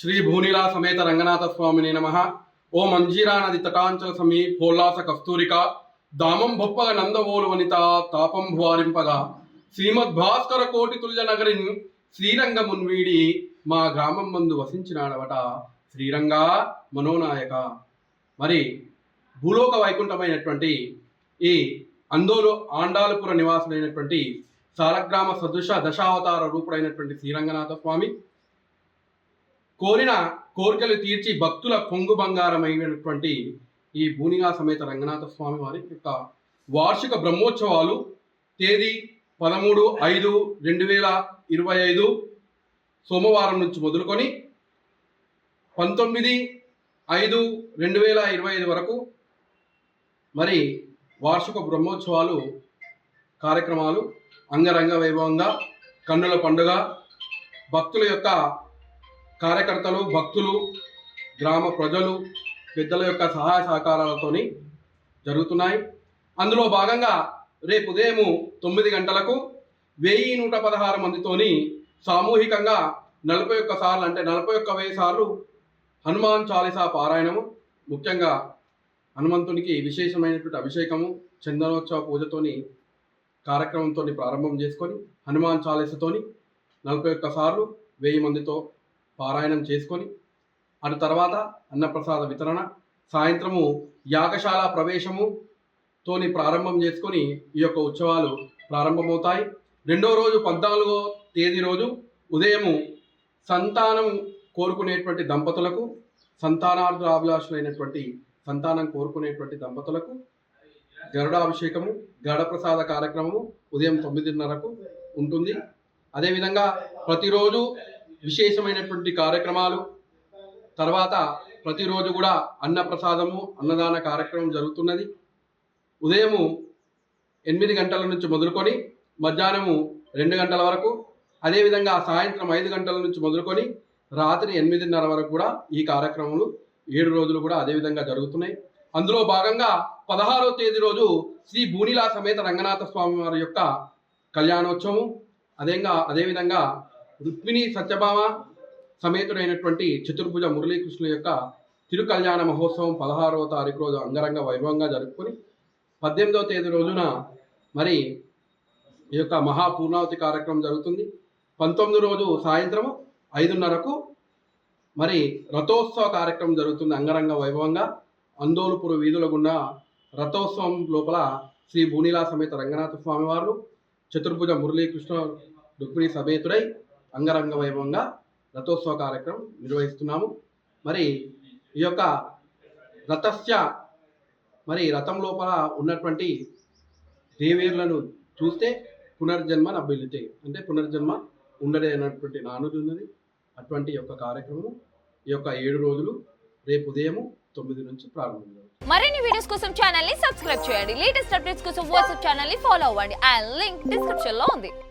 శ్రీ భూనిలా సమేత రంగనాథ స్వామిని నమ. ఓ మంజీరా నది తటాంచల సమీ పోల్లాస కస్తూరిక దామం బొప్పగ నందవోలు వనిత తాపం భువారింపగా. శ్రీమద్ భాస్కర కోటి తుల్య నగరిన్ శ్రీరంగమున్ వీడి మా గ్రామం మందు వసించినాడవట. శ్రీరంగా మనోనాయక. మరి భూలోక వైకుంఠమైనటువంటి ఈ అందోలు ఆండాలపుర నివాసులైనటువంటి సాలగ్రామ సదృశ దశావతార రూపుడైనటువంటి శ్రీరంగనాథ స్వామి కోరిన కోరికలు తీర్చి భక్తుల కొంగు బంగారమైనటువంటి ఈ భూనిగా సమేత రంగనాథ స్వామి వారి యొక్క వార్షిక బ్రహ్మోత్సవాలు తేదీ పదమూడు ఐదు రెండు వేల ఇరవై ఐదు సోమవారం నుంచి మొదలుకొని పంతొమ్మిది ఐదు రెండు వేల ఇరవై ఐదు వరకు మరి వార్షిక బ్రహ్మోత్సవాలు కార్యక్రమాలు అంగరంగ వైభవంగా కన్నుల పండుగ భక్తుల యొక్క కార్యకర్తలు భక్తులు గ్రామ ప్రజలు పెద్దల యొక్క సహాయ సహకారాలతోని జరుగుతున్నాయి. అందులో భాగంగా రేపు ఉదయం తొమ్మిది గంటలకు వెయ్యి నూట పదహారు మందితోని సామూహికంగా నలభై ఒక్క సార్లు అంటే నలభై ఒక్క వెయ్యి సార్లు హనుమాన్ చాలీసా పారాయణము ముఖ్యంగా హనుమంతునికి విశేషమైనటువంటి అభిషేకము చందనోత్సవ పూజతోని కార్యక్రమంతో ప్రారంభం చేసుకొని హనుమాన్ చాలీసతోని నలభై ఒక్క సార్లు వెయ్యి మందితో పారాయణం చేసుకొని అటు తర్వాత అన్నప్రసాద వితరణ సాయంత్రము యాగశాల ప్రవేశము తోని ప్రారంభం చేసుకొని ఈ యొక్క ఉత్సవాలు ప్రారంభమవుతాయి. రెండో రోజు పద్నాలుగో తేదీ రోజు ఉదయము సంతానం కోరుకునేటువంటి దంపతులకు సంతానార్థాభిలాషులైనటువంటి సంతానం కోరుకునేటువంటి దంపతులకు గరుడాభిషేకము గరుడప్రసాద కార్యక్రమము ఉదయం తొమ్మిదిన్నరకు ఉంటుంది. అదేవిధంగా ప్రతిరోజు విశేషమైనటువంటి కార్యక్రమాలు. తర్వాత ప్రతిరోజు కూడా అన్నప్రసాదము అన్నదాన కార్యక్రమం జరుగుతున్నది. ఉదయము ఎనిమిది గంటల నుంచి మొదలుకొని మధ్యాహ్నము రెండు గంటల వరకు అదేవిధంగా సాయంత్రం ఐదు గంటల నుంచి మొదలుకొని రాత్రి ఎనిమిదిన్నర వరకు కూడా ఈ కార్యక్రమాలు ఏడు రోజులు కూడా అదేవిధంగా జరుగుతున్నాయి. అందులో భాగంగా పదహారో తేదీ రోజు శ్రీ భూనిలా సమేత రంగనాథ స్వామి వారి యొక్క కళ్యాణోత్సవం అదేగా అదేవిధంగా రుక్మిణి సత్యభామ సమేతుడైనటువంటి చతుర్భుజ మురళీకృష్ణుల యొక్క తిరుకళ్యాణ మహోత్సవం పదహారవ తారీఖు రోజు అంగరంగ వైభవంగా జరుపుకొని పద్దెనిమిదవ తేదీ రోజున మరి ఈ యొక్క మహాపూర్ణావతి కార్యక్రమం జరుగుతుంది. పంతొమ్మిది రోజు సాయంత్రం ఐదున్నరకు మరి రథోత్సవ కార్యక్రమం జరుగుతుంది అంగరంగ వైభవంగా. అందోలుపుర వీధుల గుండా రథోత్సవం లోపల శ్రీ భూనిలా సమేత రంగనాథ స్వామి వారు చతుర్భుజ మురళీకృష్ణ రుక్మిణి సమేతుడై అంగరంగ వైభవంగా రథోత్సవ కార్యక్రమం నిర్వహిస్తున్నాము. మరి ఈ యొక్క రథస్య మరి రథం లోపల ఉన్నటువంటి దేవేర్లను చూస్తే పునర్జన్మ నబ్బిలితే అంటే పునర్జన్మ ఉండడే అన్నటువంటి నానుది ఉన్నది. అటువంటి యొక్క కార్యక్రమం ఈ యొక్క ఏడు రోజులు రేపు ఉదయము తొమ్మిది నుంచి ప్రారంభం మరిన్ని వీడియోస్ కోసం ఛానల్ని సబ్స్క్రైబ్ చేయండి. లేటెస్ట్ అప్డేట్స్ కోసం వాట్సాప్ ఛానల్ని ఫాలో అవ్వండి. అండ్ లింక్ డిస్క్రిప్షన్లో ఉంది.